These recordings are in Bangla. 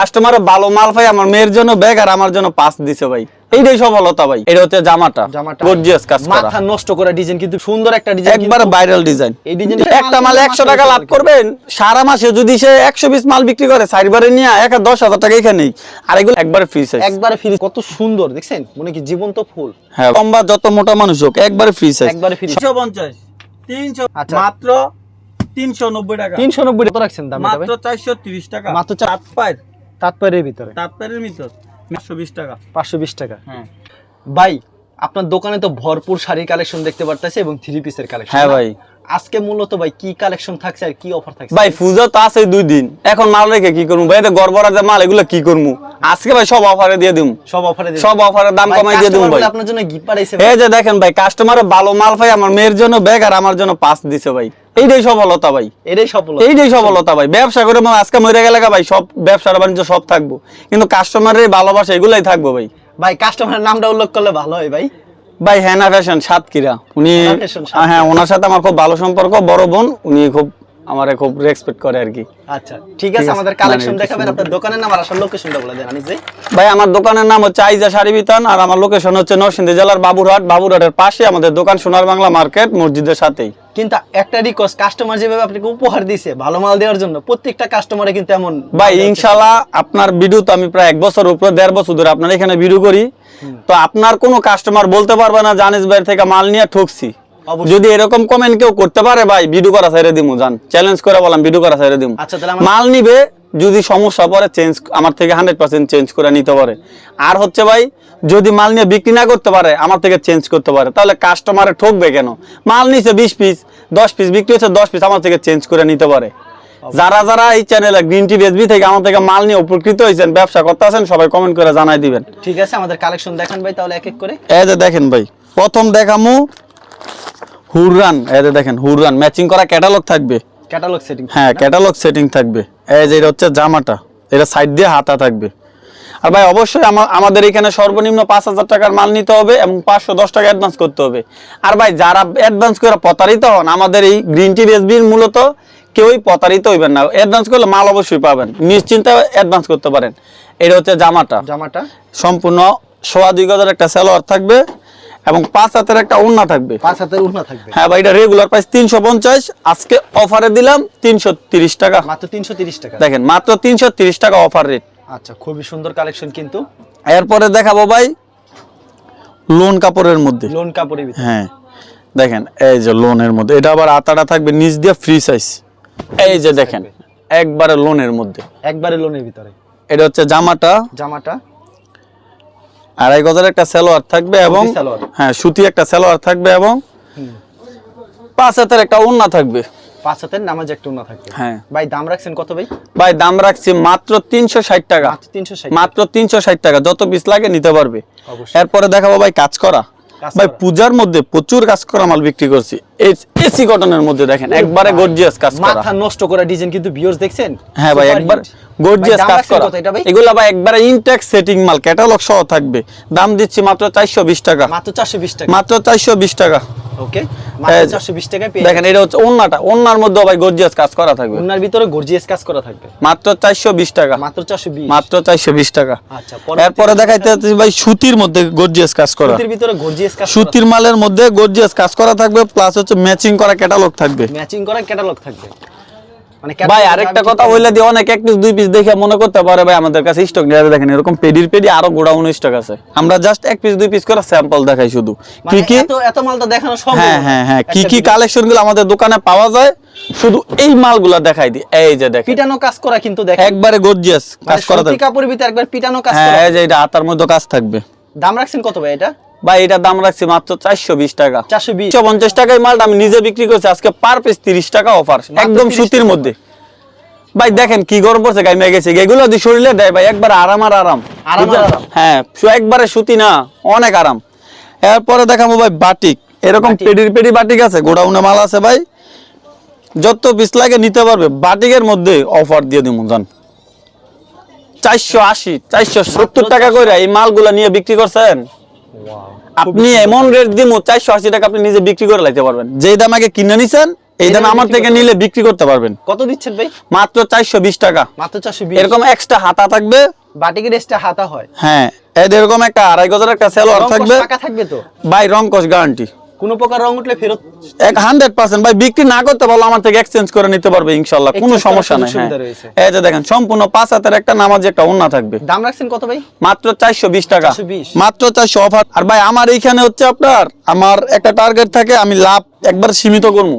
কাস্টমার ভালো মাল পাই আমার মেয়ের জন্য ব্যাগ আর আমার জন্য পাস দিছে ভাই। এইটাই সফলতা ভাই। এটা হচ্ছে জামাটা। জামাটা। গর্জিয়াস কাজ করা। মাথা নষ্ট করা ডিজাইন কিন্তু সুন্দর একটা ডিজাইন একবার ভাইরাল ডিজাইন এই ডিজাইন একটা মাল একশো টাকা লাভ করবেন সারা মাসে যদি সে একশো পিস মাল বিক্রি করে চারবারে নিয়ে এক দশ হাজার টাকা এখানেই। আর এগুলো একবারে ফ্রি সাইজ একবারে ফ্রি কত সুন্দর দেখছেন? মনে কি জীবন্ত ফুল। হ্যাঁ লম্বা যত মোটা মানুষ হোক একবারে ফ্রি সাইজ একবারে ফ্রি size। তিনশো পঞ্চাশ তিনশো আচ্ছা। মাত্র তিনশো নব্বই টাকা। তিনশো নব্বই কত রাখছেন দাম মাত্র চারশো তিরিশ টাকা। মাত্র চার- পায়ের। তাৎপর্যের ভিতরে? সাত পায়ের ভিতর। একশো বিশ টাকা। পাঁচশো বিশ টাকা। হ্যাঁ। ভাই আপনার দোকানে তো ভরপুর শাড়ির কালেকশন দেখতে পারতেছে এবং থ্রি পিসের কালেকশন। হ্যাঁ ভাই। আজকে মূলত ভাই কি কালেকশন থাকছে আর কি অফার থাকছে? ভাই পুজো তো আছে দুই দিন। এখন মাল রেখে কি করব? ভাই এটা গড়বড়া যে মাল এগুলো কি করব? আজকে ভাই সব অফারে দিয়ে দিম। সব অফারে সব অফারের দাম কমাই দিয়ে দিম ভাই। আপনার জন্য গিফট পাঠাইছে এই যে দেখেন ভাই কাস্টমার ভালো মাল পাই আমার মেয়ের জন্য ব্যাগ আর আমার জন্য পাস দিছে ভাই। এইটাই সফলতা ভাই। এটাই সফল এইটাই সফলতা ভাই। ব্যবসা করে মানে আজকে মরে গেলে ভাই সব ব্যবসার বাণিজ্য সব থাকব। কিন্তু কাস্টমারের ভালোবাসা এগুলাই থাকব ভাই। ভাই কাস্টমারের নামটা উল্লেখ করলে ভালো হয় ভাই। ভাই হ্যানা ফ্যাশন সাতক্ষীরা। উনি। হ্যাঁ ওনার সাথে আমার খুব ভালো সম্পর্ক বড় বোন উনি খুব আমারে খুব রেসপেক্ট করে আর কি। আচ্ছা ঠিক আছে আমাদের কালেকশন মানে দেখাবেন আপনার দোকানের নাম আর আসল লোকেশনটা বলে দেন আনিস ভাই ভাই আমার দোকানের নাম হচ্ছে আইজা শাড়ি বিতান আর আমার লোকেশন হচ্ছে নরসিংদী জেলার বাবুরহাট। বাবুরহাটের পাশে আমাদের দোকান সোনার বাংলা মার্কেট মসজিদের সাথেই। কিন্তু একটা রিকোয়েস্ট কাস্টমার যেভাবে আপনাকে উপহার দিছে ভালো মাল দেওয়ার জন্য প্রত্যেকটা কাস্টমারে কিন্তু এমন ভাই ইনশাল্লাহ আপনার ভিডিও তো আমি প্রায় এক বছর উপরে দেড় বছর ধরে আপনার এখানে ভিডিও করি। তো আপনার কোনো কাস্টমার বলতে পারবে না জানিস ভাই থেকে মাল নিয়ে ঠকছি। যদি এরকম কমেন্ট কেউ করতে পারে ভাই ভিডিও করা ছেড়ে দিমু জান। চ্যালেঞ্জ করে বললাম ভিডিও করা ছেড়ে দিমু। আচ্ছা, তাহলে মাল নিবে যদি সমস্যা পরে চেঞ্জ আমার থেকে হান্ড্রেড পার্সেন্ট চেঞ্জ করে নিতে পারে। আর হচ্ছে ভাই যদি মাল নিয়ে বিক্রি না করতে পারে আমার থেকে চেঞ্জ করতে পারে। তাহলে কাস্টমারে ঠকবে কেন? মাল নিছে বিশ পিস দশ পিস বিক্রি হচ্ছে দশ পিস আমার থেকে চেঞ্জ করে নিতে পারে। যারা যারা এই চ্যানেলে গ্রিন টি এসবি থেকে আমার থেকে মাল নিয়ে উপকৃত হয়েছেন ব্যবসা করতে আছেন সবাই কমেন্ট করে জানাই দিবেন। ঠিক আছে আমাদের কালেকশন দেখান ভাই তাহলে এক এক করে। এই যে দেখেন ভাই প্রথম দেখামু হুররান। এই যে দেখেন হুররান। ম্যাচিং করা ক্যাটালগ থাকবে। ক্যাটালগ সেটিং হ্যাঁ ক্যাটালগ সেটিং থাকবে। এই যে এটা হচ্ছে জামাটা এটা সাইড দিয়ে হাতা থাকবে। আর ভাই অবশ্যই আমাদের এখানে সর্বনিম্ন পাঁচ হাজার টাকার মাল নিতে হবে এবং পাঁচশো দশ টাকা অ্যাডভান্স করতে হবে। আর ভাই যারা অ্যাডভান্স করে প্রতারিত হন আমাদের এই গ্রিন টি এসবির মূলত কেউই প্রতারিত হইবেন না। অ্যাডভান্স করলে মাল অবশ্যই পাবেন। নিশ্চিন্তে অ্যাডভান্স করতে পারেন। এটা হচ্ছে জামাটা। জামাটা? সম্পূর্ণ সোয়া দুই গজের একটা সালোয়ার থাকবে। এবং পাঁচ হাতের একটা ওড়না থাকবে। পাঁচ হাতের উঠনা থাকবে। হ্যাঁ ভাই এটা রেগুলার প্রাইস তিনশো পঞ্চাশ আজকে অফারে দিলাম তিনশো তিরিশ টাকা। মাত্র তিনশো তিরিশ টাকা। দেখেন মাত্র তিনশো তিরিশ টাকা অফার রেট আচ্ছা খুবই সুন্দর কালেকশন কিন্তু। এরপরে দেখাবো ভাই লোন কাপড়ের মধ্যে। লোন কাপড়ের ভিতরে। হ্যাঁ দেখেন এই যে লোনের মধ্যে। এটা আবার আতাটা থাকবে নিচ দিয়ে ফ্রি সাইজ এই যে দেখেন একবারে লোনের মধ্যে। একবারে লোনের ভিতরে। এটা হচ্ছে জামাটা। জামাটা। আড়াই গজের একটা সালোয়ার থাকবে এবং হ্যাঁ সুতি একটা সালোয়ার থাকবে এবং পাঁচ হাতের একটা ওড়না থাকবে। পাঁচ হাতের নামাজ একটা উন্না থাকবে। হ্যাঁ। ভাই দাম রাখছেন কত ভাই? ভাই দাম রাখছি মাত্র তিনশো ষাট টাকা। মাত্র তিনশো ষাট মাত্র তিনশো ষাট টাকা। যত পিস লাগে নিতে পারবে। অবশ্যই। এরপরে দেখাবো ভাই কাজ করা। ভাই পূজার মধ্যে প্রচুর কাজ করা মাল বিক্রি করছি। এসি কটনের মধ্যে দেখেন একবারে গর্জিয়াস কাজ করা। মাথা নষ্ট করা ডিজাইন কিন্তু ভিউয়ার্স দেখছেন? হ্যাঁ ভাই একবার গর্জিয়াস কাজ করা? এগুলা ভাই একবারে ইনটেক সেটিং মাল ক্যাটালগ সহ থাকবে। দাম দিচ্ছি মাত্র চারশো বিশ টাকা। মাত্র চারশো বিশ টাকা। মাত্র চারশো বিশ টাকা। ওকে এই মাত্র যে, চারশো বিশ টাকায় পেয়ে দেখেন এটা হচ্ছে ওন্নাটা। ওন্নার মধ্যে ভাই গর্জিয়াস কাজ করা থাকবে। উন্নার ভিতরে গর্জিয়াস কাজ করা থাকবে। মাত্র চারশো বিশ টাকা। মাত্র চারশো বিশ। মাত্র চারশো বিশ টাকা। আচ্ছা এরপরে দেখাইতে ভাই সুতির মধ্যে গর্জিয়াস কাজ করা। সুতির ভিতরে গর্জিয়াস কাজ সুতির মালের মধ্যে গর্জিয়াস কাজ করা থাকবে প্লাস হচ্ছে ম্যাচিং করা ক্যাটালগ থাকবে। ম্যাচিং করা ক্যাটালগ থাকবে। মানে ভাই আরেকটা কথা দিয়ে অনেক এক পিস দুই পিস দেখে মনে করতে পারে ভাই আমাদের কাছে স্টক নিয়ে দেখেন এরকম পেডির পেডি আরও গোডাউন স্টক আছে। আমরা জাস্ট এক পিস দুই পিস করে স্যাম্পল দেখাই শুধু। মানে কি কি? এত এত মাল তো দেখানো সম্ভব হ্যাঁ হ্যাঁ হ্যাঁ। কি কি কালেকশনগুলো আমাদের দোকানে পাওয়া যায় শুধু এই মালগুলা দেখাই দিই। এই যে দেখেন। পিটানো কাজ করা কিন্তু দেখেন। একবারে গর্জিয়াস মানে কাজ করা থাকবে কাপড়ের ভিতরে একবার পিটানো কাজ হ্যাঁ এই যে এটা হাতার মধ্যে কাজ থাকবে। দাম রাখছেন কত ভাই এটা? ভাই এটার দাম রাখছি মাত্র চারশো বিশ টাকা। চারশো বিশ? পঞ্চাশ টাকায় মালটা আমি নিজে বিক্রি করছি আজকে পার পিস তিরিশ টাকা অফার একদম সুতির মধ্যে। ভাই দেখেন কি গরম পড়ছে গেছে। এগুলো দিয়ে শরীরে দেয় ভাই একবার আরাম আর? আরাম। হ্যাঁ একবারে সুতি না অনেক আরাম। এরপরে দেখাবো ভাই বাটিক। এরকম পেডির পেডি বাটিক আছে গোডাউনে মাল আছে ভাই। যত পিস লাগে নিতে পারবে বাটিকের মধ্যে অফার দিয়ে দিব জান। চারশো আশি চারশো সত্তর টাকা করে এই মালগুলা নিয়ে বিক্রি করছেন? আপনি এমন রেট দিব চারশো আশি টাকা আপনি নিজে বিক্রি করে লাইতে পারবেন। যেই দাম আগে কিনে নিছেন এই দাম আমার থেকে নিলে বিক্রি করতে পারবেন। কত দিচ্ছেন ভাই? মাত্র চারশো বিশ টাকা। মাত্র চারশো বিশ। এরকম এক্সট্রা হাতা থাকবে। বাটিকের এক্সট্রা হাতা হয়। হ্যাঁ এদের এরকম একটা আড়াই গজের একটা সেলোয়ার থাকবে। থাকবে তো? বাই রং গ্যারান্টি কোনো প্রকার রং উঠলে ফেরত এক হান্ড্রেড পার্সেন্ট ভাই বিক্রি না করতে পারলে আমার থেকে এক্সচেঞ্জ করে নিতে পারবে ইনশাল্লাহ। কোনো সমস্যা নাই হ্যাঁ। এই যে দেখেন সম্পূর্ণ পাঁচ হাতের একটা নামাজ একটা ওন্না থাকবে। দাম রাখছেন কত ভাই? মাত্র চারশো বিশ টাকা। মাত্র চারশো অফার। আর ভাই আমার এইখানে হচ্ছে আপনার আমার একটা টার্গেট থাকে আমি লাভ একবার সীমিত করব।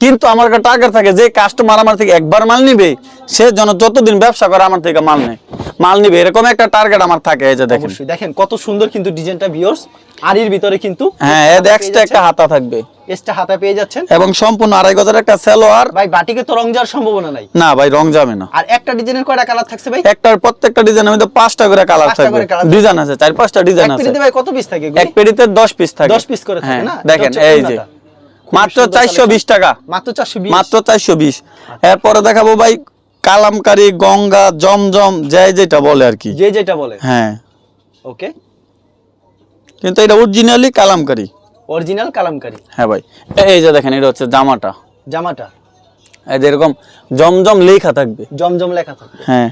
কিন্তু আমার একটা টার্গেট থাকে যে কাস্টমার আমার থেকে একবার মাল নিবে সে যেন যতদিন ব্যবসা করে আমার থেকে মাল নেয়। মাল নিবে এরকম একটা টার্গেট আমার থাকে এই যে দেখেন। দেখেন কত সুন্দর কিন্তু ডিজাইনটা ভিউয়ার্স আর এর ভিতরে কিন্তু হ্যাঁ এর এক্সট্রা একটা হাতা থাকবে। এক্সট্রা হাতা পেয়ে যাচ্ছেন। এবং সম্পূর্ণ আড়াই গজের একটা সেলোয়ার ভাই বাটিকে তো রং যাওয়ার সম্ভাবনা নাই। না ভাই রং যাবে না। আর একটা ডিজাইনের কয়টা কালার থাকছে ভাই? একটার প্রত্যেকটা ডিজাইনের মধ্যে পাঁচটা করে কালার থাকবে। ডিজাইন আছে চার পাঁচটা ডিজাইন আছে। এক পেটিতে ভাই কত পিস থাকে এক পেটিতে দশ পিস থাকে। 10 পিস করে থাকে হ্যাঁ, না? দেখেন এই যে। মাত্র চারশো বিশ টাকা। মাত্র চারশো বিশ? মাত্র চারশো বিশ। এরপরে দেখাবো ভাই কালামকারি গঙ্গা জমজম যাই যেটা বলে আর কি। যে যেটা বলে। হ্যাঁ। ওকে। কিন্তু এটা অরিজিনালি কালামকারি। অরিজিনাল কালামকারি। হ্যাঁ ভাই। এই যে দেখেন এটা হচ্ছে জামাটা। জামাটা। এই যে এরকম জমজম লেখা থাকবে। জমজম লেখা থাকবে। হ্যাঁ।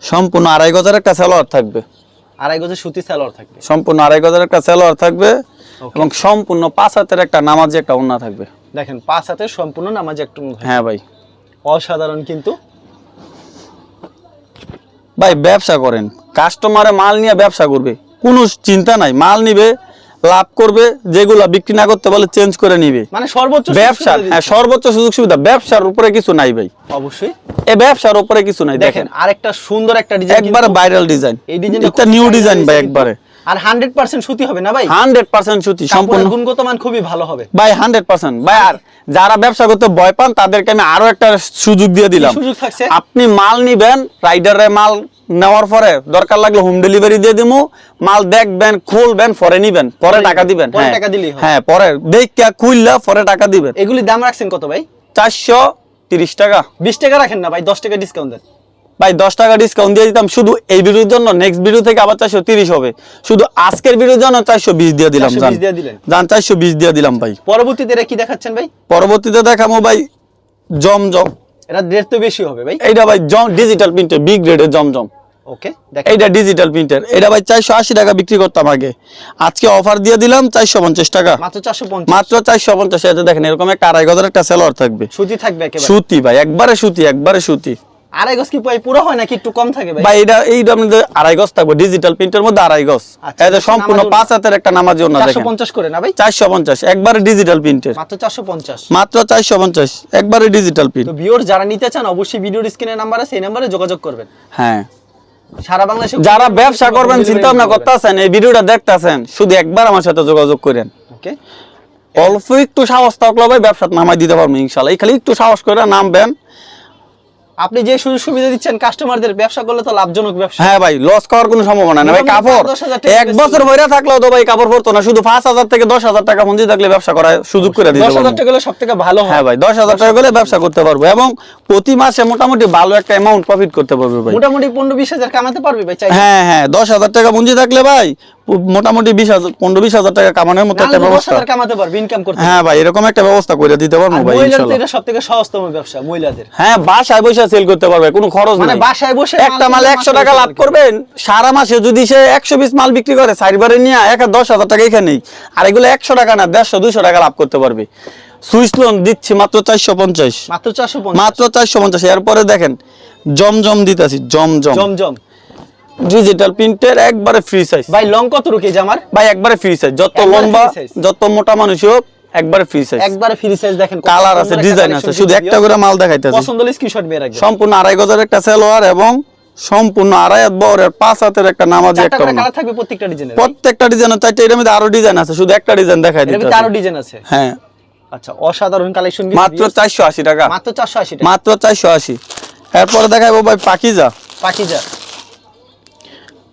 সম্পূর্ণ আড়াই গজার একটা সালোয়ার থাকবে। আড়াই গজের সুতি সালোয়ার থাকবে। সম্পূর্ণ আড়াই গজের একটা সালোয়ার থাকবে এবং সম্পূর্ণ পাঁচ হাতের একটা নামাজি একটা ওন্না থাকবে। দেখেন পাঁচ হাতে সম্পূর্ণ নামাজ একটু হ্যাঁ ভাই। অসাধারণ কিন্তু। ভাই ব্যবসা করেন। কাস্টমারে মাল নিয়ে ব্যবসা করবে। কোনো চিন্তা নাই মাল নিবে লাভ করবে যেগুলা বিক্রি না করতে বলে চেঞ্জ করে নিবে। মানে সর্বোচ্চ ব্যবসা হ্যাঁ সর্বোচ্চ সুযোগ সুবিধা। ব্যবসার উপরে কিছু নাই ভাই। অবশ্যই। এ ব্যবসার উপরে কিছু নাই দেখেন আরেকটা সুন্দর একটা ডিজাইন একবারে ভাইরাল ডিজাইন এই ডিজাইন একটা নিউ ডিজাইন ভাই একবারে। আর হান্ড্রেড পার্সেন্ট সুতি হবে না ভাই? হান্ড্রেড পার্সেন্ট সুতি সম্পূর্ণ। গুণগত মান খুবই ভালো হবে। ভাই হান্ড্রেড পার্সেন্ট ভাই আর যারা ব্যবসা করতে ভয় পান তাদেরকে আমি আরও একটা সুযোগ দিয়ে দিলাম। সুযোগ থাকছে? আপনি মাল নিবেন রাইডারে মাল নেওয়ার পরে দরকার লাগলে হোম ডেলিভারি দিয়ে দিমু। মাল দেখবেন খুলবেন পরে নিবেন পরে টাকা দিবেন। হ্যাঁ। টাকা হবে। হ্যাঁ পরে দেখা খুললা পরে টাকা দিবেন। এগুলি দাম রাখছেন কত ভাই? চারশো তিরিশ টাকা। বিশ টাকা রাখেন না ভাই দশ টাকা ডিসকাউন্ট দেন। ভাই দশ টাকা ডিসকাউন্ট দিয়ে দিতাম। শুধু এই ভিডিওর জন্য নেক্সট ভিডিও থেকে আবার চারশো তিরিশ হবে। শুধু আজকের ভিডিওর জন্য চারশো বিশ দিয়ে দিলাম 420 জান। দিয়ে দিলেন। জান চারশো বিশ দিয়ে দিলাম ভাই। পরবর্তীতে কি দেখাচ্ছেন ভাই? পরবর্তীতে দেখামো ভাই জমজম। এটা রেট তো বেশি হবে ভাই। এইটা ভাই জম ডিজিটাল প্রিন্টের বিগ গ্রেডের জমজম। ওকে এইটা ডিজিটাল প্রিন্টের এটা ভাই চারশো আশি টাকা বিক্রি করতাম আগে। আজকে অফার দিয়ে দিলাম চারশো পঞ্চাশ টাকা। মাত্র চারশো পঞ্চাশ। দেখেন এরকম একটা আড়াই গজের একটা থাকবে। সুতি থাকবে সুতি ভাই একবারে সুতি একবারে সুতি। আড়াই গজ কি পুরো হয় নাকি একটু কম থাকে ভাই? ভাই এটা এইটা আপনাদের আড়াই গজ থাকবে ডিজিটাল প্রিন্টের মধ্যে আড়াই গজ। আচ্ছা, এটা এটা সম্পূর্ণ পাঁচ হাতের একটা নামাজি ওনা চারশো দেখেন পঞ্চাশ করে না ভাই? চারশো পঞ্চাশ একবারে ডিজিটাল প্রিন্টের মাত্র চারশো পঞ্চাশ। মাত্র চারশো পঞ্চাশ একবারে ডিজিটাল প্রিন্ট তো ভিউয়ার যারা নিতে চান অবশ্যই ভিডিওর স্ক্রিনের নাম্বার আছে এই নাম্বারে যোগাযোগ করবেন। হ্যাঁ। সারা বাংলাদেশে যারা ব্যবসা করবেন চিন্তা ভাবনা করতেছেন এই ভিডিওটা দেখতেছেন শুধু একবার আমার সাথে যোগাযোগ করেন ওকে অল্প একটু সাহস থাকলে ভাই ব্যবসা নামাই দিতে পারব ইনশাল্লাহ এই খালি একটু সাহস করে নামবেন আপনি যে সুযোগ সুবিধা দিচ্ছেন কাস্টমারদের ব্যবসা করলে তো লাভজনক ব্যবসা। হ্যাঁ ভাই লস খাওয়ার কোনো সম্ভাবনা নেই। ভাই কাপড় এক বছর ভরে থাকলেও তো ভাই কাপড় পরতো না শুধু পাঁচ হাজার থেকে দশ হাজার টাকা মঞ্জি থাকলে ব্যবসা করার সুযোগ করে দিতে দশ হাজার টাকা হলে সব থেকে ভালো হয়। হ্যাঁ ভাই দশ হাজার টাকা করে ব্যবসা করতে পারব এবং প্রতি মাসে মোটামুটি ভালো একটা অ্যামাউন্ট প্রফিট করতে পারবে ভাই। মোটামুটি পনেরো বিশ হাজার কামাতে পারবে ভাই চাই হ্যাঁ হ্যাঁ দশ হাজার টাকা পুঁজি থাকলে ভাই মোটামুটি বিশ হাজার পনেরো বিশ হাজার টাকা কামানোর মতো একটা ব্যবস্থা। কামাতে পারবে ইনকাম করতে। হ্যাঁ ভাই এরকম একটা ব্যবস্থা করে দিতে পারব ভাই ইনশাল্লাহ। এটা সব থেকে সহজতম ব্যবসা মহিলাদের। হ্যাঁ বাসায় বসে সেল করতে পারবে কোনো খরচ মানে বাসায় বসে একটা মাল মাল কিনে একশো মাসে টাকা বিক্রি লাভ করবেন সারা মাসে যদি সে একশো পিস মাল বিক্রি করে সাইবারে নিয়ে এক দশ হাজার টাকা এখানেই। আর এগুলো একশো টাকা না দেড়শো দুইশো টাকা লাভ করতে পারবে। সুইস লোন দিচ্ছি মাত্র চারশো পঞ্চাশ। মাত্র চারশো পঞ্চাশ। মাত্র চারশো পঞ্চাশ এরপরে দেখেন জমজম দিতেছি জমজম। জমজম। ডিজিটাল প্রিন্টের একবারে ফ্রি সাইজ ভাই লং কত রুকে জামার ভাই একবারে ফ্রি সাইজ যত লম্বা যত মোটা মানুষ হোক একবারে ফ্রি সাইজ একবারে ফ্রি সাইজ দেখেন কালার আছে ডিজাইন আছে। শুধু একটা করে মাল দেখাইতেছি। পছন্দ হলে স্ক্রিনশট মেরে রাখবেন। সম্পূর্ণ আড়াই গজের একটা সেলোয়ার এবং সম্পূর্ণ আড়াই হাত বহরের পাঁচ হাতের একটা নামাজি একটা কালার থাকবে প্রত্যেকটা ডিজাইনের প্রত্যেকটা ডিজাইন চারটে এর মধ্যে আরও ডিজাইন আছে। শুধু একটা ডিজাইন দেখাই দিতে আরও ডিজাইন আছে। হ্যাঁ। আচ্ছা অসাধারণ কালেকশন মাত্র চারশো আশি টাকা। মাত্র চারশো আশি টাকা। মাত্র চারশো আশি। এরপরে দেখাবো ভাই পাকিজা। পাকিজা।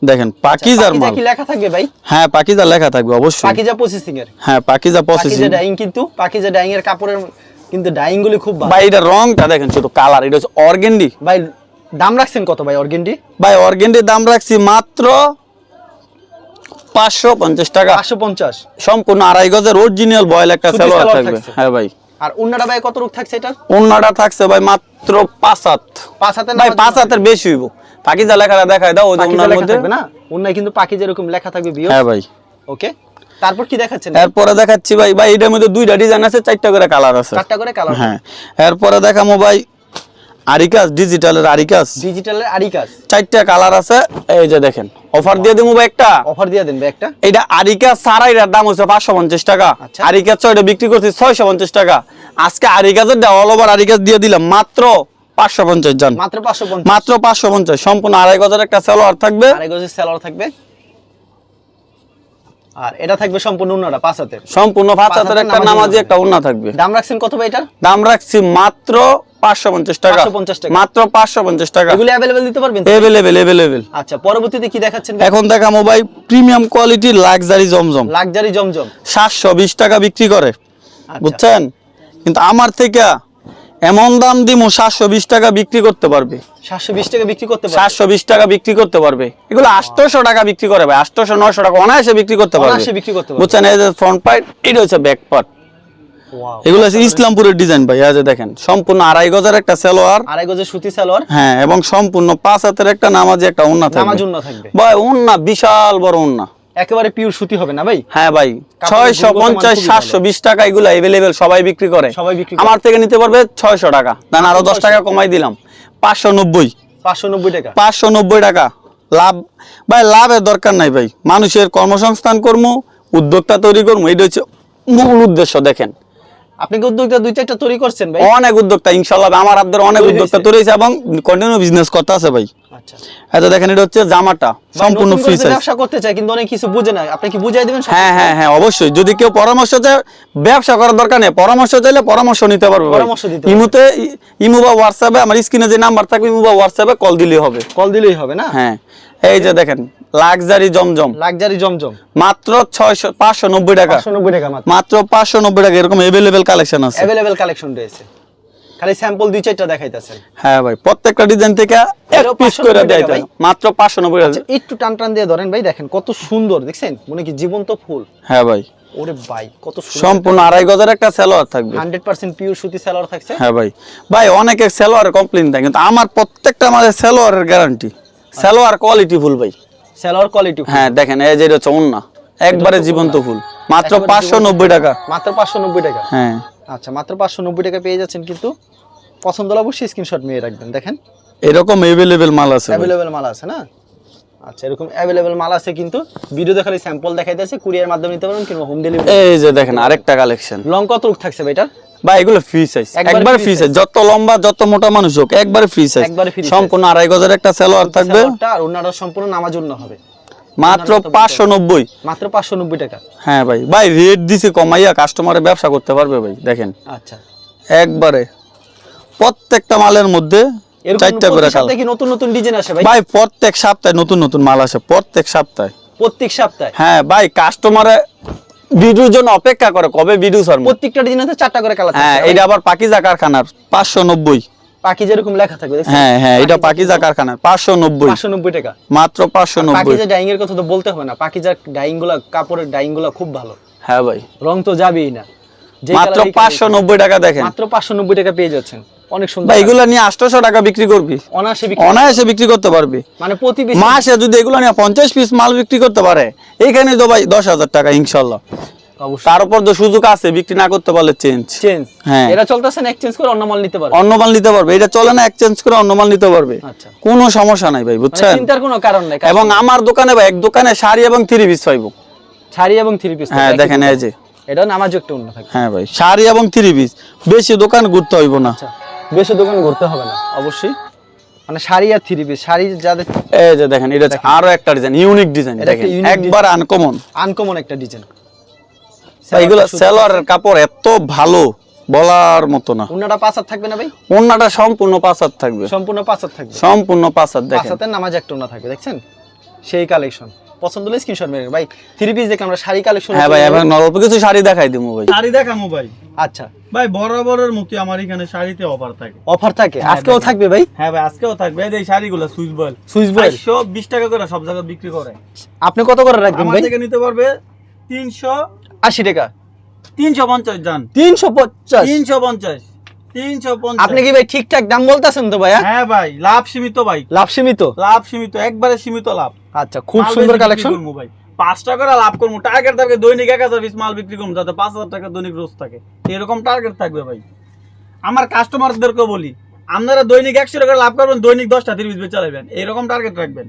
দেখেন পাকিজার মাল। কি লেখা থাকবে ভাই? হ্যাঁ পাকিজা লেখা থাকবে অবশ্যই। পাকিজা প্রসেসিং এর। হ্যাঁ পাকিজা প্রসেসিং পাকিজা ডাইং কিন্তু পাকিজা ডাইং এর কাপড়ের কিন্তু ডাইং গুলি খুব ভালো। ভাই এটা রংটা দেখেন শুধু কালার এটা হচ্ছে অর্গেন্ডি ভাই দাম রাখছেন কত ভাই অর্গেন্ডি ভাই অর্গেন্ডির দাম রাখছি মাত্র পাঁচশো পঞ্চাশ টাকা। পাঁচশো পঞ্চাশ। সম্পূর্ণ আড়াই গজের অরিজিনাল বয়েল একটা সালোয়ার থাকবে। হ্যাঁ ভাই। আর উন্নাটা ভাই কত রূপ থাকছে এটা অন্যটা থাকছে ভাই মাত্র পাঁচ হাত। পাঁচ হাতে ভাই পাঁচ হাতের বেশি হইব। পাকিজা লেখাটা দেখায় দাও ওই ওনার মধ্যে। থাকবে না? উন্নায় কিন্তু পাখি যেরকম লেখা থাকবে বিও হ্যাঁ ভাই। ওকে তারপর কি দেখাচ্ছেন? এরপরে দেখাচ্ছি ভাই ভাই এটার মধ্যে দুইটা ডিজাইন আছে চারটা করে কালার আছে। চারটা করে কালার হ্যাঁ। এরপরে দেখামো ভাই আরিকাস ডিজিটালের আরিকাস। ডিজিটালের আরিকাস। চারটা কালার আছে এই যে দেখেন। অফার দিয়ে দেবো ভাই একটা। অফার দিয়ে দেন ভাই একটা। এটা আরিকা সারাইটার দাম হচ্ছে পাঁচশো পঞ্চাশ টাকা। আচ্ছা। আরিকা ছয়টা বিক্রি করছি ছয়শো পঞ্চাশ টাকা। আজকে আরিকাজের অল ওভার আরিকাস দিয়ে দিলাম মাত্র পাঁচশো পঞ্চাশ জন। মাত্র পাঁচশো মাত্র পাঁচশো পঞ্চাশ। সম্পূর্ণ আড়াই গজের একটা সালোয়ার থাকবে। আড়াই গজের সেলার থাকবে। আর এটা থাকবে সম্পূর্ণ উন্নাটা পাঁচ হাতের। সম্পূর্ণ পাঁচ পাঁচ হাতের হাতের একটা নামাজি নামাজি একটা উন্না। থাকবে। দাম রাখছেন কত ভাই এটার? দাম রাখছি মাত্র পাঁচশো পঞ্চাশ টাকা। 550 মাত্র পাঁচশো পঞ্চাশ টাকা। এগুলি অ্যাভেলেবেল দিতে পারবেন এভেলেবেল আচ্ছা পরবর্তীতে কি দেখাচ্ছেন এখন দেখা মোবাইল প্রিমিয়াম কোয়ালিটির লাক্সারি জমজম। লাক্সারি জমজম। সাতশো বিশ টাকা বিক্রি করে। আচ্ছা। বুঝছেন? কিন্তু আমার থেকে এমন দাম দিমু সাতশো বিশ টাকা বিক্রি করতে পারবে। সাতশো বিশ টাকা বিক্রি করতে সাতশো বিশ টাকা বিক্রি করতে পারবে। এগুলো আটশোশো টাকা বিক্রি করে ভাই আটশোশো নয়শো টাকা অনায়াসে বিক্রি করতে পারবে। বিক্রি করতে পারবে। বুঝছেন? এই যে ফ্রন্ট পার্ট এটা হচ্ছে ব্যাক পার্ট এগুলো হচ্ছে ইসলামপুরের ডিজাইন ভাই দেখেন। সম্পূর্ণ আড়াই গজের একটা সালোয়ার। আড়াই গজের সুতি সালোয়ার। হ্যাঁ এবং সম্পূর্ণ পাঁচ হাতের একটা নামাজি একটা উন্না থাকবে। নামাজ উন্না থাকবে। ভাই বিশাল বড় উন্না। একেবারে পিওর সুতি হবে না ভাই? হ্যাঁ ভাই ছয়শো পঞ্চাশ সাতশো বিশ টাকা এগুলো এভেলেবেল সবাই বিক্রি করে। সবাই বিক্রি করে। আমার থেকে নিতে পারবে ছয়শো টাকা। দেন আরও দশ টাকা কমাই দিলাম। পাঁচশো নব্বই। পাঁচশো নব্বই টাকা। পাঁচশো নব্বই টাকা। লাভ ভাই লাভের দরকার নাই ভাই। মানুষের কর্মসংস্থান কর্ম উদ্যোক্তা তৈরি করব এটা হচ্ছে মূল উদ্দেশ্য দেখেন। আপনি কি উদ্যোগটা দুই চারটা তৈরি করছেন ভাই? অনেক উদ্যোক্তা আমার অনেক উদ্যোক্তা তৈরি হয়েছে এবং কন্টিনিউ বিজনেস করতে আছে ভাই। আচ্ছা এটা দেখেন এটা হচ্ছে জামাটা সম্পূর্ণ ফ্রি সাইজ ব্যবসা করতে চায় কিন্তু অনেক কিছু বুঝে না। আপনি কি বুঝাই দিবেন হ্যাঁ হ্যাঁ হ্যাঁ অবশ্যই। যদি কেউ পরামর্শ চায় ব্যবসা করার দরকার নেই। পরামর্শ চাইলে পরামর্শ নিতে পারবে। পরামর্শ দিতে। ইমুতে ইমু বা হোয়াটসঅ্যাপে আমার স্ক্রিনে যে নাম্বার থাকবে ইমু বা হোয়াটসঅ্যাপে কল দিলেই হবে। কল দিলেই হবে না? হ্যাঁ। এই যে দেখেন লাক্সারি জমজম। লাক্সারি জমজম। মাত্র ছয়শো পাঁচশো নব্বই টাকা। পাঁচশো নব্বই টাকা মাত্র। মাত্র পাঁচশো নব্বই টাকা এরকম এভেলেবেল কালেকশন আছে। অ্যাভেলেবেল কালেকশন রয়েছে। খালি স্যাম্পল দুই চারটা দেখাইতেছেন। হ্যাঁ ভাই প্রত্যেকটা ডিজাইন থেকে এক পিস করে দেয় মাত্র পাঁচশো নব্বই টাকা। একটু টান টান দিয়ে ধরেন ভাই দেখেন কত সুন্দর দেখছেন? মনে কি জীবন্ত ফুল? হ্যাঁ ভাই। ওরে ভাই কত সম্পূর্ণ আড়াই গজের একটা সেলোয়ার থাকবে। হান্ড্রেড পার্সেন্ট পিওর সুতি সালোয়ার থাকছে। হ্যাঁ ভাই। ভাই অনেকে সেলোয়ারের কমপ্লেন দেয় কিন্তু আমার প্রত্যেকটা আমাদের সেলোয়ারের গ্যারান্টি সেলোয়ার কোয়ালিটি ফুল ভাই। সালোয়ার কোয়ালিটি হ্যাঁ দেখেন এই যে এটা হচ্ছে একবারে জীবন্ত ফুল। মাত্র একেবারে পাঁচশো জীবন্ত নব্বই টাকা। মাত্র পাঁচশো নব্বই টাকা। হ্যাঁ। আচ্ছা মাত্র পাঁচশো নব্বই টাকা পেয়ে যাচ্ছেন কিন্তু পছন্দ হলে অবশ্যই স্ক্রিনশট নিয়ে রাখবেন। দেখেন। এরকম এভেলেবেল মাল আছে। অ্যাভেলেবেল মাল আছে না? আচ্ছা এরকম অ্যাভেলেবেল মাল আছে কিন্তু ভিডিওতে খালি স্যাম্পল দেখাইতেছে কুরিয়ার মাধ্যমে নিতে পারবেন কিংবা হোম ডেলিভারি এই যে দেখেন আরেকটা কালেকশন লং কত থাকছে ভাই এটার? ভাই এগুলো ফ্রি সাইজ একবারে ফ্রি সাইজ যত লম্বা যত মোটা মানুষ হোক একবারে ফ্রি সাইজ। সম্পূর্ণ আড়াই গজের একটা সেলোয়ার থাকবে। আর ওনারা সম্পূর্ণ নামাজ জন্য হবে। মাত্র পাঁচশো নব্বই। মাত্র পাঁচশো নব্বই টাকা। হ্যাঁ ভাই। ভাই রেট দিছে কমাইয়া কাস্টমারে ব্যবসা করতে পারবে ভাই দেখেন। আচ্ছা। একবারে। প্রত্যেকটা মালের মধ্যে চারটা করে কি নতুন নতুন ডিজাইন আসে ভাই? ভাই প্রত্যেক সপ্তাহে নতুন নতুন মাল আসে প্রত্যেক সপ্তাহে। প্রত্যেক সপ্তাহে? হ্যাঁ ভাই কাস্টমারে ভিডিওর জন্য অপেক্ষা করে কবে ভিডিও ছাড়বো প্রত্যেকটা ডিজাইন আছে চারটা করে কালার হ্যাঁ এটা আবার পাকিজা কারখানার লেখা থাকবে হ্যাঁ হ্যাঁ এটা পাকিজা কারখানার পাঁচশো নব্বই। পাঁচশো নব্বই টাকা। মাত্র পাঁচশো নব্বই। পাকিজা ডাইং এর কথা তো বলতে হবে না পাকিজার ডাইংগুলা কাপড়ের ডাইংগুলা খুব ভালো। হ্যাঁ ভাই। রং তো যাবেই না। মাত্র colour এই পাঁচশো colour নব্বই টাকা দেখেন। মাত্র পাঁচশো নব্বই টাকা পেয়ে যাচ্ছেন। অনেক সুন্দর এগুলো নিয়ে আটশোশো টাকা বিক্রি করবি। অনায়াসে বিক্রি করতে পারবি। মানে প্রতি মাসে যদি এগুলো নিয়ে পঞ্চাশ পিস মাল বিক্রি করতে পারে এখানে তো ভাই দশ হাজার টাকা ইনশাল্লাহ। অবশ্যই। তো সুযোগ আছে বিক্রি না করতে পারলে চেঞ্জ চেঞ্জ হ্যাঁ। এটা চলতেছে না এক্সচেঞ্জ করে অন্য মাল নিতে পারবে। অন্য মাল নিতে পারবে। এটা চলে না এক্সচেঞ্জ করে অন্য মাল নিতে পারবে। আচ্ছা। কোনো সমস্যা নাই ভাই মানে বুঝছেন চিন্তার কোনো কারণ নাই এবং আমার দোকানে ভাই এক দোকানে শাড়ি এবং থ্রি পিস পাইবো শাড়ি এবং থ্রি পিস হ্যাঁ দেখেন এই যে। এটা নামাজ একটা অন্য থাকে। হ্যাঁ ভাই শাড়ি এবং থ্রি পিস বেশি দোকান ঘুরতে হইব না। আচ্ছা। বেশি দোকান ঘুরতে হবে না। অবশ্যই। মানে শাড়ি আর থ্রি পিস শাড়ি যাদের এই যে দেখেন এটা হচ্ছে আরও একটা ডিজাইন ইউনিক ডিজাইন দেখেন। একবার আনকমন আনকমন একটা ডিজাইন এগুলো সেলোয়ারের কাপড় এত ভালো বলার মতো না। উন্নাটা পাঁচ হাত থাকবে না ভাই? ওন্নাটা সম্পূর্ণ পাঁচ হাত থাকবে। সম্পূর্ণ পাঁচ হাত থাকবে। সম্পূর্ণ পাঁচ হাত দেখেন। হাতের নামাজ একটা উন্না থাকবে দেখছেন? সেই কালেকশন পছন্দ হলে স্ক্রিনশট মেরে ভাই থ্রি পিস দেখে আমরা শাড়ি কালেকশন হ্যাঁ ভাই এখন অল্প কিছু শাড়ি দেখাই দিমু ভাই। শাড়ি দেখামো ভাই। আচ্ছা। ভাই বরাবরের মতো আমার এখানে শাড়িতে অফার থাকে। অফার থাকে? হ্যাঁ, আজকেও থাকবে ভাই? হ্যাঁ ভাই আজকেও থাকবে। এই শাড়িগুলো সুইচ বয়েল সুইচ চারশো বিশ টাকা করে সব জায়গায় বিক্রি করে। আপনি কত করে রাখবেন ভাই? আমার থেকে নিতে পারবে তিনশো আশি টাকা। তিনশো পঞ্চাশ যান তিনশো পঞ্চাশ? তিনশো পঞ্চাশ। তিনশো আপনি কি ভাই ঠিকঠাক দাম বলতেছেন তো ভাইয়া? হ্যাঁ ভাই লাভ সীমিত ভাই। লাভ সীমিত? লাভ সীমিত একবারে সীমিত লাভ। আচ্ছা খুব সুন্দর কালেকশন ভাই। পাঁচ টাকা লাভ করব। টার্গেট থাকবে দৈনিক এক হাজার পিস মাল বিক্রি করব, যাতে পাঁচ হাজার টাকা দৈনিক রোজ থাকে। এরকম টার্গেট থাকবে ভাই। আমার কাস্টমারদেরকে বলি, আপনারা দৈনিক একশো টাকা লাভ করবেন, দৈনিক দশটা তিরিশ বেচা চালাবেন এরকম টার্গেট রাখবেন।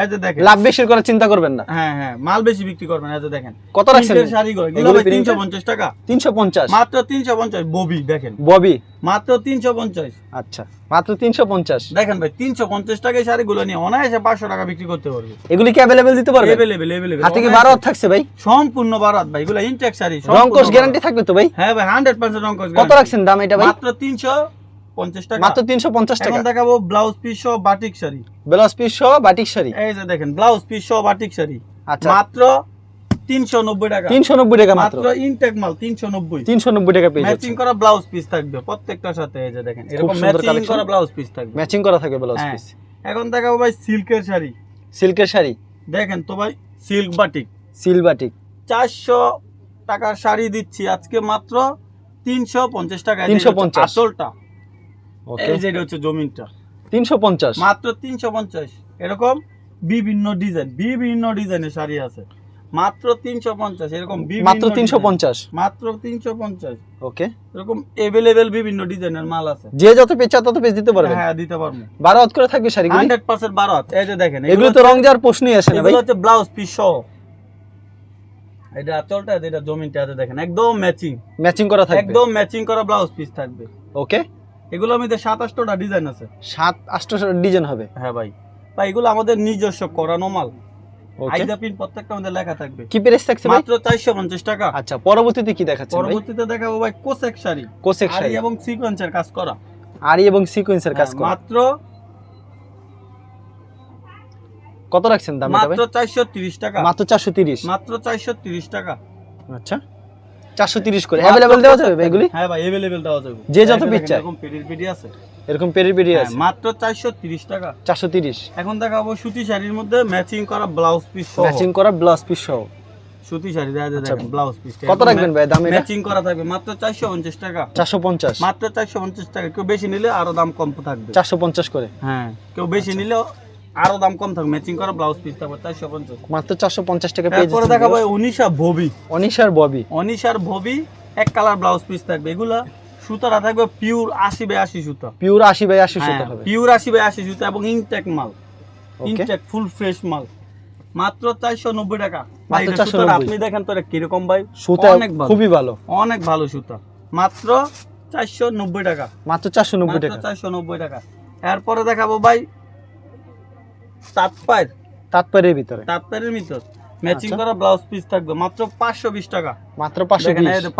এই যে দেখেন। লাভ বেশির করার চিন্তা করবেন না। হ্যাঁ হ্যাঁ মাল বেশি বিক্রি করবেন এই যে দেখেন। কত রাখছেন? প্রিন্টের শাড়িগুলো এগুলো এগুলো ভাই তিনশো প্রিন্টের? পঞ্চাশ টাকা। তিনশো পঞ্চাশ। মাত্র তিনশো পঞ্চাশ ববি দেখেন। ববি? মাত্র তিনশো পঞ্চাশ। আচ্ছা মাত্র তিনশো পঞ্চাশ। দেখেন ভাই তিনশো পঞ্চাশ টাকায় শাড়িগুলো নিয়ে অনায়াসে পাঁচশো টাকা বিক্রি করতে পারবে। এগুলি কি অ্যাভেলেবেল দিতে হাতে কি হাত থাকছে ভাই? সম্পূর্ণ বারাত ভাই এগুলো ইনটেক শাড়ি রং সম্পূর্ণ কোর্স বারাত। গ্যারান্টি থাকবে তো ভাই? হ্যাঁ ভাই হান্ড্রেড পার্সেন্ট রং কত রাখছেন দাম এটা ভাই? মাত্র তিনশো পঞ্চাশ টাকা। মাত্র তিনশো পঞ্চাশ টাকা। এখন দেখাবো ব্লাউজ পিস সহ বাটিক শাড়ি। ব্লাউজ পিস সহ বাটিক শাড়ি। এই যে দেখেন ব্লাউজ পিস সহ বাটিক শাড়ি। আচ্ছা। মাত্র তিনশো নব্বই টাকা। তিনশো নব্বই টাকা মাত্র। ইনটেক মাল তিনশো নব্বই। তিনশো নব্বই টাকা পেয়ে ম্যাচিং করা ব্লাউজ পিস থাকবে প্রত্যেকটার সাথে এই যে দেখেন এরকম ম্যাচিং করা ব্লাউজ পিস থাকবে। ম্যাচিং করা থাকে ব্লাউজ হ্যাঁ। পিস এখন দেখাবো ভাই সিল্কের শাড়ি। সিল্কের শাড়ি। দেখেন তো ভাই সিল্ক বাটিক সিল বাটিক চারশো টাকার শাড়ি দিচ্ছি আজকে মাত্র তিনশো পঞ্চাশ টাকা 350 আসলটা। এই যে এটা হচ্ছে জমিনটা। তিনশো পঞ্চাশ। মাত্র তিনশো পঞ্চাশ। এরকম বিভিন্ন ডিজাইন বিভিন্ন ডিজাইনের শাড়ি আছে। মাত্র তিনশো পঞ্চাশ এরকম বিভিন্ন মাত্র তিনশো design। পঞ্চাশ। মাত্র তিনশো পঞ্চাশ। ওকে এরকম এভেলেবেল বিভিন্ন ডিজাইনের মাল আছে। যে যত তত পেজ দিতে পারবেন হ্যাঁ দিতে পারব। বারো হাত করে থাকবে শাড়িগুলি? হান্ড্রেড পার্সেন্ট বারো হাত। এই যে দেখেন এগুলো তো রং যাওয়ার প্রশ্নই আসে না ভাই। এগুলো হচ্ছে ব্লাউজ পিস সহ। এটা আঁচলটা এটা জমিনটা দেখেন একদম ম্যাচিং ম্যাচিং করা থাকবে। একদম ম্যাচিং করা ব্লাউজ পিস থাকবে। ওকে এগুলোর মধ্যে সাতাশটা ডিজাইন আছে। সাত আটশো ডিজাইন হবে? হ্যাঁ ভাই। ভাই এগুলো আমাদের নিজস্ব করানো মাল। ওকে প্রত্যেকটা মধ্যে লেখা থাকবে। কি প্রাইস থাকছে মাত্র চারশো টাকা। আচ্ছা পরবর্তীতে কি দেখাচ্ছেন পরবর্তীতে দেখাবো ভাই কোসেক শাড়ি। কোসেক শাড়ি। এবং সিকোয়েন্সের কাজ করা। আরি এবং সিকোয়েন্সের কাজ হ্যাঁ, করা। মাত্র কত রাখছেন দাম মাত্র তিরিশ টাকা। মাত্র চারশো তিরিশ। মাত্র চারশো তিরিশ টাকা। আচ্ছা। চারশো তিরিশ করে। অ্যাভেলেবেল দেওয়া যাবে এগুলি? হ্যাঁ ভাই এভেলেবেল দেওয়া যাবে। যে যত পিস দেখেন, এরকম আছে? এরকম হ্যাঁ, আছে। মাত্র চারশো তিরিশ টাকা। চারশো তিরিশ। এখন দেখাবো সুতি শাড়ির মধ্যে ম্যাচিং করা ব্লাউজ পিস ম্যাচিং করা ব্লাউজ পিস সহ। সুতি শাড়ি দেখা যায় ব্লাউজ পিস কত রাখবেন ভাই দাম ম্যাচিং করা থাকবে মাত্র চারশো পঞ্চাশ টাকা। চারশো পঞ্চাশ। মাত্র চারশো পঞ্চাশ টাকা। কেউ বেশি নিলে আরও দাম কম থাকবে। চারশো পঞ্চাশ করে। হ্যাঁ কেউ বেশি নিলে আরও দাম কম থাকবে। ম্যাচিং করা ব্লাউজ পিস থাকবে চারশো পঞ্চাশ। মাত্র চারশো পঞ্চাশ টাকা পেয়ে তারপরে দেখাবো অনিশা ভবি। অনিশার ববি অনিশার ভবি এক কালার ব্লাউজ পিস থাকবে। এগুলা সুতারা থাকবে পিওর আশি বাই আশি সুতা। পিওর আশি বাই আশি সুতো হবে। পিওর আশি বাই আশি সুতা এবং ইনটেক মাল। ইনটেক ফুল ফ্রেশ মাল। মাত্র চারশো নব্বই টাকা। ভাই, মাত্র এটা 490 সুতাটা আপনি দেখেন তো এটা কীরকম ভাই? সুতা অনেক ভালো। খুবই ভালো। অনেক ভালো সুতা। মাত্র চারশো নব্বই টাকা। মাত্র চারশো নব্বই টাকা। চারশো নব্বই টাকা। এরপরে দেখাবো ভাই তাঁত পায়ের ভিতরে। তাঁত ভিতর। ম্যাচিং আচ্ছা। করা ব্লাউজ পিস থাকবে। মাত্র পাঁচশো বিশ টাকা। মাত্র পাঁচশো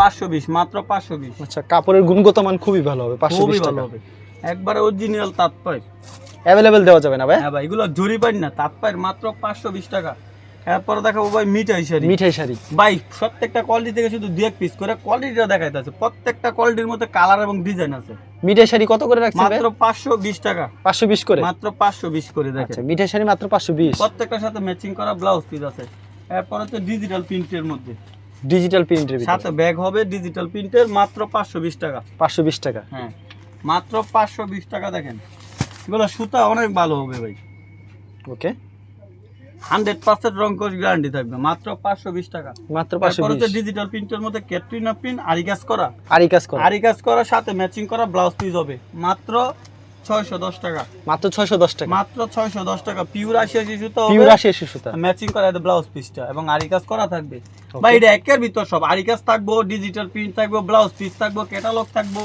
পাঁচশো বিশ মাত্র পাঁচশো বিশ। আচ্ছা কাপড়ের গুণগত মান খুবই ভালো হবে পাঁচশো বিশ ভালো টাকা। হবে। একবারে অরিজিনাল তাৎপর অ্যাভেলেবেল দেওয়া যাবে না ভাই? হ্যাঁ ভাই এগুলো জরিপার না তাঁত মাত্র পাঁচশো বিশ টাকা। এরপরে দেখাবো ভাই মিঠাই শাড়ি। মিঠাই শাড়ি। ভাই প্রত্যেকটা কোয়ালিটি থেকে শুধু দু এক পিস করে কোয়ালিটিটা দেখাইতেছে প্রত্যেকটা কোয়ালিটির মধ্যে কালার এবং ডিজাইন আছে। মিঠাই শাড়ি কত করে রাখছেন মাত্র পাঁচশো বিশ টাকা। পাঁচশো বিশ করে? মাত্র পাঁচশো বিশ করে দেখেন। আচ্ছা মিঠাই শাড়ি মাত্র পাঁচশো বিশ। প্রত্যেকটার সাথে ম্যাচিং করা ব্লাউজ পিস আছে। এরপর হচ্ছে ডিজিটাল প্রিন্টের মধ্যে। ডিজিটাল প্রিন্টের সাথে ব্যাগ হবে ডিজিটাল প্রিন্টের মাত্র পাঁচশো বিশ টাকা। পাঁচশো বিশ টাকা। হ্যাঁ মাত্র পাঁচশো বিশ টাকা দেখেন। এগুলো সুতা অনেক ভালো হবে ভাই। ওকে হান্ড্রেড পার্সেন্ট রং গ্যারান্টি থাকবে মাত্র পাঁচশো বিশ টাকা। মাত্র পাঁচশো বিশ। ডিজিটাল প্রিন্টের মধ্যে ক্যাটরিনা প্রিন্ট আরি কাজ করা। আরি কাজ করে। আরি কাজ করা সাথে ম্যাচিং করা ব্লাউজ পিস হবে মাত্র ছয়শো দশ টাকা। মাত্র ছয়শো দশ টাকা। মাত্র ছয়শো দশ টাকা পিওর আশি আশি সুতা পিওর হবে। আশি আশি সুতা ম্যাচিং করা ব্লাউজ পিসটা এবং আরি কাজ করা থাকবে. বা এটা একের ভিতর সব আরি কাজ থাকব ডিজিটাল প্রিন্ট থাকব ব্লাউজ পিস থাকব ক্যাটালগ থাকব।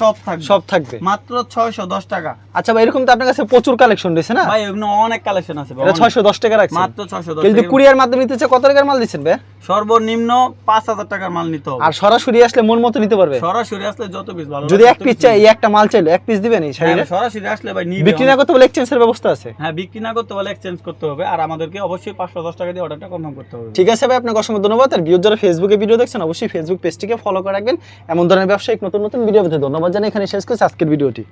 সব থাকবে। সব থাকবে। মাত্র ছয়শো দশ টাকা। আচ্ছা ভাই এরকম তো আপনার কাছে প্রচুর কালেকশন রয়েছে না? ভাই এগুলো অনেক কালেকশন আছে ভাই, এটা অনেক। ছয়শো দশ টাকা রাখছেন। মাত্র ছয়শো দশ কেউ কুরিয়ার মাধ্যমে নিতে কত টাকার মাল দিচ্ছেন ভাই? সর্বনিম্ন পাঁচ হাজার টাকার মাল নিতে হবে। আর সরাসরি আসলে মন মতো নিতে পারবে? সরাসরি আসলে যত পিস ভালো যদি এক পিস চাই এই একটা মাল চাইলো এক পিস দিবেন এই হ্যাঁ, শাড়িটা সরাসরি আসলে ভাই নিবে বিক্রি না করতে বলে এক্সচেঞ্জের ব্যবস্থা আছে। হ্যাঁ বিক্রি না করতে হলে এক্সচেঞ্জ করতে হবে। আর আমাদেরকে অবশ্যই পাঁচশো দশ টাকা দিয়ে অর্ডারটা কনফার্ম করতে হবে। ঠিক আছে ভাই আপনাকে অসংখ্য ধন্যবাদ। আর ভিডিও যারা ফেসবুকে ভিডিও দেখছেন অবশ্যই ফেসবুক পেজটিকে ফলো করে রাখবেন। এমন ধরনের ব্যবসায়িক নতুন নতুন ভিডিও পেতে ধন্যবাদ। জানাই এখানে শেষ করছি আজকের ভিডিওটি।